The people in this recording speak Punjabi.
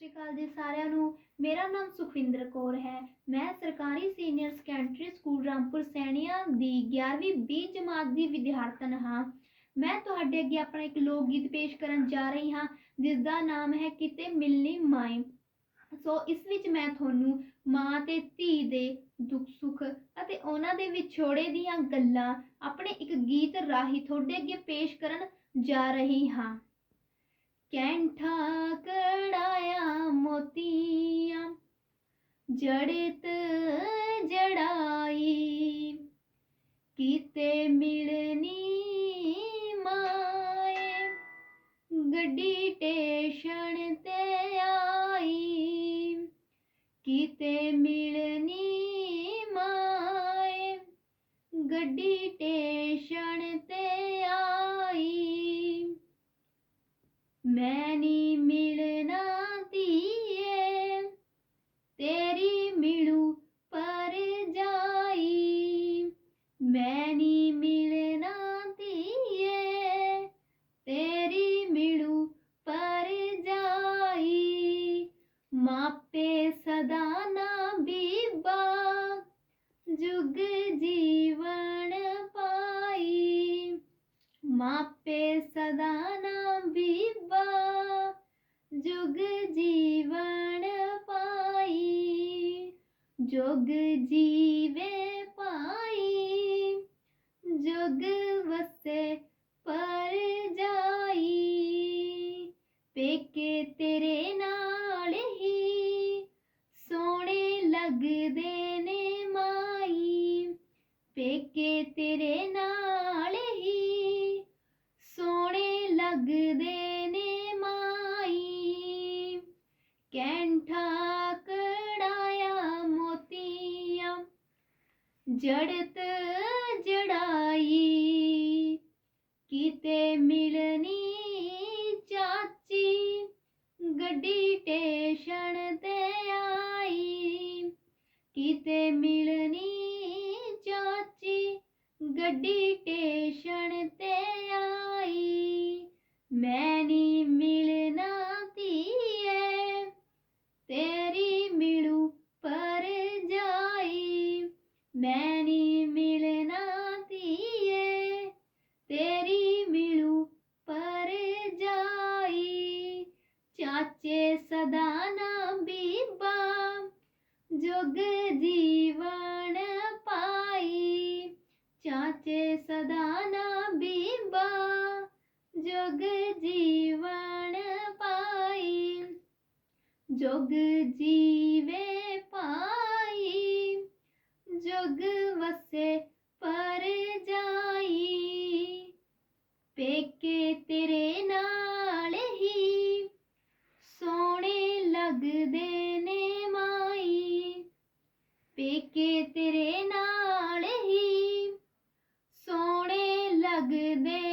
ਸ਼੍ਰੀ ਅਕਾਲ ਜੀ ਸਾਰਿਆਂ ਨੂੰ। ਮੇਰਾ ਨਾਮ ਸੁਖਵਿੰਦਰ ਕੌਰ ਹੈ। ਮੈਂ ਸਰਕਾਰੀ senior secondary school Rampur Sainian ਦੀ 11ਵੀਂ ਬੀ ਜਮਾਤ ਦੀ ਵਿਦਿਆਰਥਣ ਹਾਂ। ਮੈਂ ਤੁਹਾਡੇ ਅੱਗੇ ਆਪਣਾ ਇੱਕ ਲੋਕ ਗੀਤ ਪੇਸ਼ ਕਰਨ ਜਾ ਰਹੀ ਹਾਂ ਜਿਸ ਦਾ ਨਾਮ ਹੈ ਕਿਤੇ ਮਿਲਨੀ ਮਾਏ ਸੋ ਇਸ ਵਿੱਚ ਮੈਂ ਤੁਹਾਨੂੰ ਮਾਂ ਤੇ ਧੀ ਦੇ ਦੁੱਖ ਸੁੱਖ ਅਤੇ ਉਹਨਾਂ ਦੇ ਵਿਛੋੜੇ ਦੀਆਂ ਗੱਲਾਂ, ਆਪਣੇ ਇੱਕ ਗੀਤ ਰਾਹੀਂ ਤੁਹਾਡੇ ਅੱਗੇ ਪੇਸ਼ ਕਰਨ ਜਾ ਰਹੀ ਹਾਂ। ਕੈਂਠਾ ਕੜਾਇਆ ਮੋਤੀਆਂ, ਜੜਿਤ ਜੜਾਈ। ਕੀਤੇ ਮਿਲਨੀ ਮਾਏ, ਗੱਡੀ ਟੇਸ਼ਨ ਤੇ ਆਈ। ਕੀਤੇ ਮਿਲਨੀ ਮਾਏ, ਗੱਡੀ ਟੇਸ਼ਨ ਤੇ ਆਈ ਮੈਂ ਨੀ ਮਿਲਣਾ ਧੀਏ, ਤੇਰੀ ਮਿਲੂ ਪਰ ਜਾਈ। ਮੈਂ ਨੀ ਮਿਲਣਾ ਧੀਏ, ਤੇਰੀ ਮਿਲੂ ਪਰ ਜਾਈ। ਮਾਪੇ ਸਦਾ ਨਾ ਬੀਬਾ, ਜੁਗ ਮਾਪੇ ਸਦਾ ਨਾ ਬੀਬਾ, ਜੁਗ ਜੀਵਨ ਪਾਈ, ਜੁਗ ਜੀਵੇ ਪਾਈ, ਜੁਗ ਵਸੇ ਪਰ ਜਾਈ, ਪੇਕੇ ਤੇਰੇ ਨਾਲ ਹੀ ਸੋਹਣੇ ਲੱਗਦੇ ਨੇ ਮਾਈ, ਪੇਕੇ ਤੇਰੇ ਨਾਲ ਲੱਗਦੇ ਨੇ ਮਾਈ। ਕੈਂਠਾ ਕੜਾਇਆ ਮੋਤੀਆਂ। ਜੜਤ ਜੜਾਈ। ਕਿਤੇ ਮਿਲ ਸਾਚੇ ਸਦਾ ਨਾ ਬੀਬਾ ਜੁਗ ਜੀਵਨ ਪਾਈ ਚਾਚੇ ਸਦਾ ਨਾ ਬੀਬਾ ਜੁਗ ਜੀਵਨ ਪਾਈ ਜੁਗ ਜੀਵੇ ਪਾਈ ਜੁਗ ਵਸੇ ਪਰ ਜਾਈ ਪੇਕੇ ਤੇਰੇ লাগবে